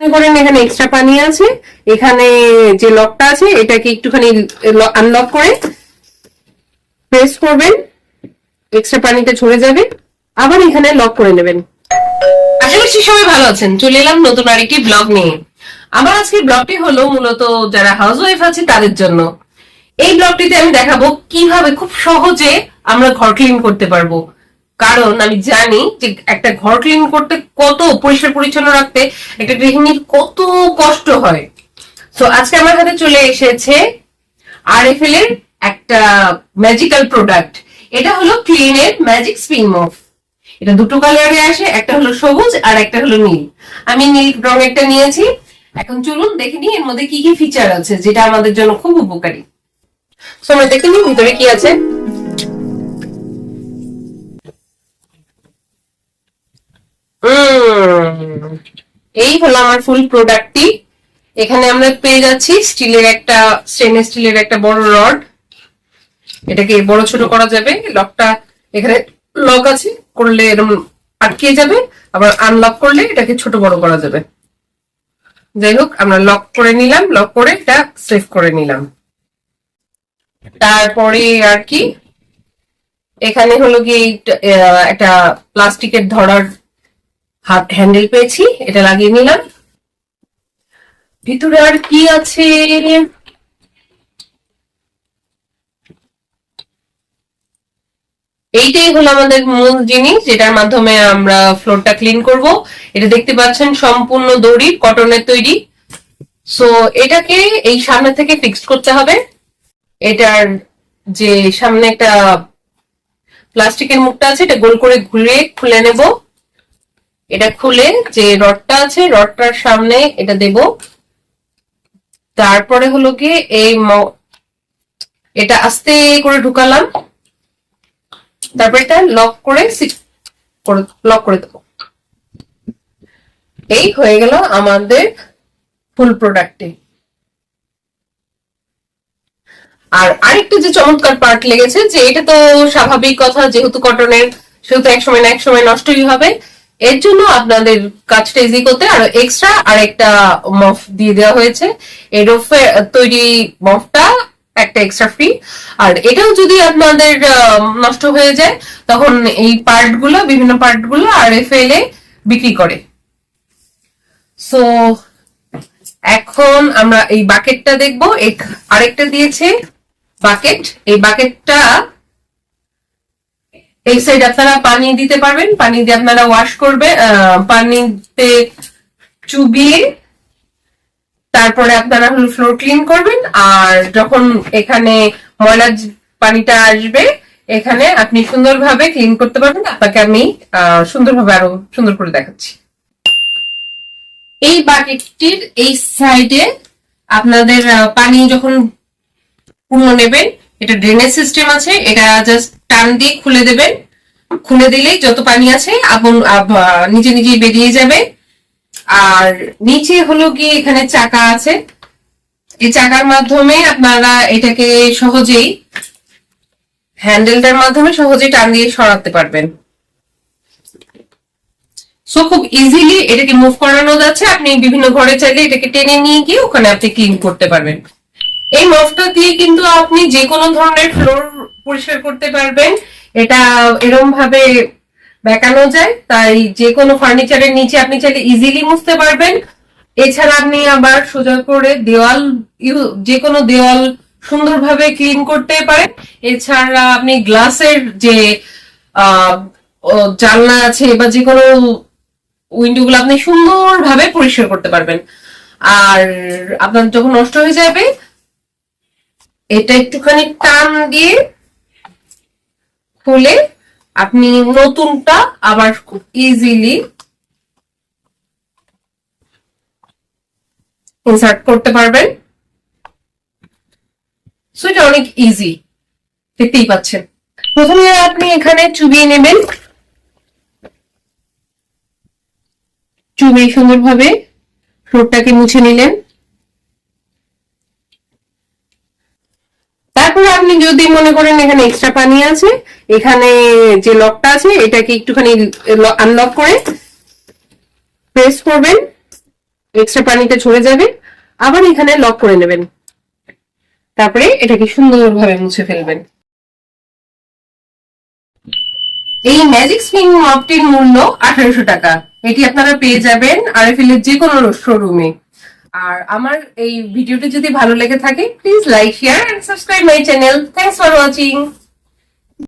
এখানে এক্সট্রা পানি আছে, এখানে যে লকটা আছে, এটাকে একটুখানি আনলক করে প্রেস করবেন এক্সট্রা পানিটা ঝরে যাবে, আবার এখানে লক করে নেবেন। আশা করছি সবাই ভালো আছেন, চলে এলাম নতুন আরেকটি ব্লগ নিয়ে। আমার আজকের ব্লগটি হলো মূলত যারা হাউস ওয়াইফ আছে, তাদের জন্য। এই ব্লগটিতে আমি দেখাবো কীভাবে খুব সহজে আমরা ঘর ক্লিন করতে পারব। কারণ আমি জানি যে একটা ঘর ক্লিন করতে কত পরিষ্কার পরিচ্ছন্ন রাখতে একটা গৃহিণীর কত কষ্ট হয়। তো আজকে আমার হাতে চলে এসেছে আর এফ এর একটা ম্যাজিক্যাল প্রোডাক্ট এটা হলো ক্লিনের ম্যাজিক স্পিন মফ এটা দুটো কালারে আসে, একটা হলো সবুজ আর একটা হলো নীল। আমি নীল রঙেরটা নিয়েছি। এখন চলুন দেখে নিই এর মধ্যে কি কি ফিচার আছে, যেটা আমাদের জন্য খুব উপকারী। তো আমরা দেখে নিই ভিতরে কি আছে। এই হলো আমার ফুল প্রোডাক্টটি এখানে আমরা পেয়ে যাচ্ছি স্টিলের একটা স্টেনলেস স্টিলের একটা বড় রড এটাকে বড় ছোট করা যাবে। লকটা এখানে লক আছে করলে এরকম আটকে যাবে। আবার আনলক করলে এটাকে ছোট বড় করা যাবে। যাই হোক আমরা লক করে নিলাম। লক করে এটা সেভ করে নিলাম। তারপরে আর কি? এখানে হলো আহ, একটা প্লাস্টিকের ধরার হাত হ্যান্ডেল পেয়েছি, এটা লাগিয়ে নিলাম। ভিতরে আর কি আছে? এইটাই হলো আমাদের মূল জিনিস, যেটার মাধ্যমে আমরা ফ্লোরটা ক্লিন করব। এটা দেখতে পাচ্ছেন, সম্পূর্ণ দড়ি কটনের তৈরি। সো এটাকে এই সামনে থেকে ফিক্সড করতে হবে। এটার যে সামনে একটা প্লাস্টিকের মুখটা আছে, এটা গোল করে ঘুরে খুলে নেব। এটা খুলে যে রডটা আছে, রডটার সামনে এটা দেব। তারপরে হলো কি এই এটা আস্তে করে ঢুকালাম। তারপর এটা লক করে লক করে দেবো। এই হয়ে গেল আমাদের ফুল প্রোডাক্টে আর আরেকটা যে চমৎকার পার্ট লেগেছে যে এটা তো স্বাভাবিক কথা, যেহেতু কটনের সেহেতু এক সময় না, এক সময় নষ্টই হবে। এর জন্য আপনাদের কাজটা ইজি করতে আর এক্সট্রা আর একটা মফ দিয়ে দেওয়া হয়েছে। এই রফে তৈরি মফটা একটা এক্সট্রা ফ্রি আর এটাও যদি আপনাদের নষ্ট হয়ে যায়, তখন এই পার্টগুলো বিভিন্ন পার্টগুলো আর এ বিক্রি করে। সো এখন আমরা এই বাকেটটা দেখব। আরেকটা দিয়েছে বাকেট এই বাকেটটা এই সাইড আপনারা পানি দিতে পারবেন, পানি দিয়ে আপনারা ওয়াশ করবে পানিতে চুবিয়ে তারপরে আপনারা হলো ফ্লোর ক্লিন করবেন। আর যখন এখানে ময়লা পানিটা আসবে, এখানে আপনি সুন্দরভাবে ক্লিন করতে পারবেন। আপনাকে আমি সুন্দরভাবে আরও সুন্দর করে দেখাচ্ছি। এই বাকেটটির এই সাইডে আপনাদের পানি যখন পূর্ণ নেবেন এটা ড্রেনেজ সিস্টেম আছে, এটা জাস্ট টান দিয়ে খুলে দেবেন। খুলে দিলেই যত পানি আছে, আপন নিজে নিজেই বেরিয়ে যাবে। আর নিচে হলো কি এখানে চাকা আছে। এই চাকার মাধ্যমে আপনারা এটাকে সহজেই হ্যান্ডেলটার মাধ্যমে সহজেই টান দিয়ে সরাতে পারবেন। সো খুব ইজিলি এটাকে মুভ করানো যাচ্ছে। আপনি বিভিন্ন ঘরে চাইলে এটাকে টেনে নিয়ে গিয়ে ওখানে আপনি ক্লিন করতে পারবেন। এই মফটা দিয়ে কিন্তু আপনি যে কোনো ধরনের ফ্লোর পরিষ্কার করতে পারবেন। এটা এরকম ভাবে বেঁকানো যায়, তাই যে কোনো ফার্নিচারের নিচে আপনি চাইলে ইজিলি মুছতে পারবেন। এছাড়া আপনি আবার সোজা করে দেওয়াল যে কোনো দেওয়াল সুন্দরভাবে ক্লিন করতে পারেন। এছাড়া আপনি গ্লাসের যে জানলা আছে বা যে কোনো উইন্ডো গুলো আপনি সুন্দরভাবে পরিষ্কার করতে পারবেন। আর আপনার যখন নষ্ট হয়ে যাবে এটা একটুখানি টান দিয়ে খুলে আপনি নতুনটা আবার ইজিলি ইনসার্ট করতে পারবেন। সো এটা অনেক ইজি দেখতেই পাচ্ছেন। প্রথমে আপনি এখানে চুবিয়ে নেবেন। চুবিয়ে সুন্দরভাবে ফ্লোরটাকে মুছে নিলেন তারপরে আপনি যদি মনে করেন এখানে এক্সট্রা পানি আছে, এখানে যে লকটা আছে, এটাকে একটুখানি আনলক করে প্রেস করবেন এক্সট্রা পানিতে ঝরে যাবে, আবার এখানে লক করে নেবেন। তারপরে এটাকে সুন্দরভাবে মুছে ফেলবেন। এই ম্যাজিক স্পিন মপটির মূল্য আঠারোশো টাকা। এটি আপনারা পেয়ে যাবেন আরএফএল এর যে কোনো শোরুমে আর আমার এই ভিডিওটি যদি ভালো লেগে থাকে please like share and subscribe my channel thanks for watching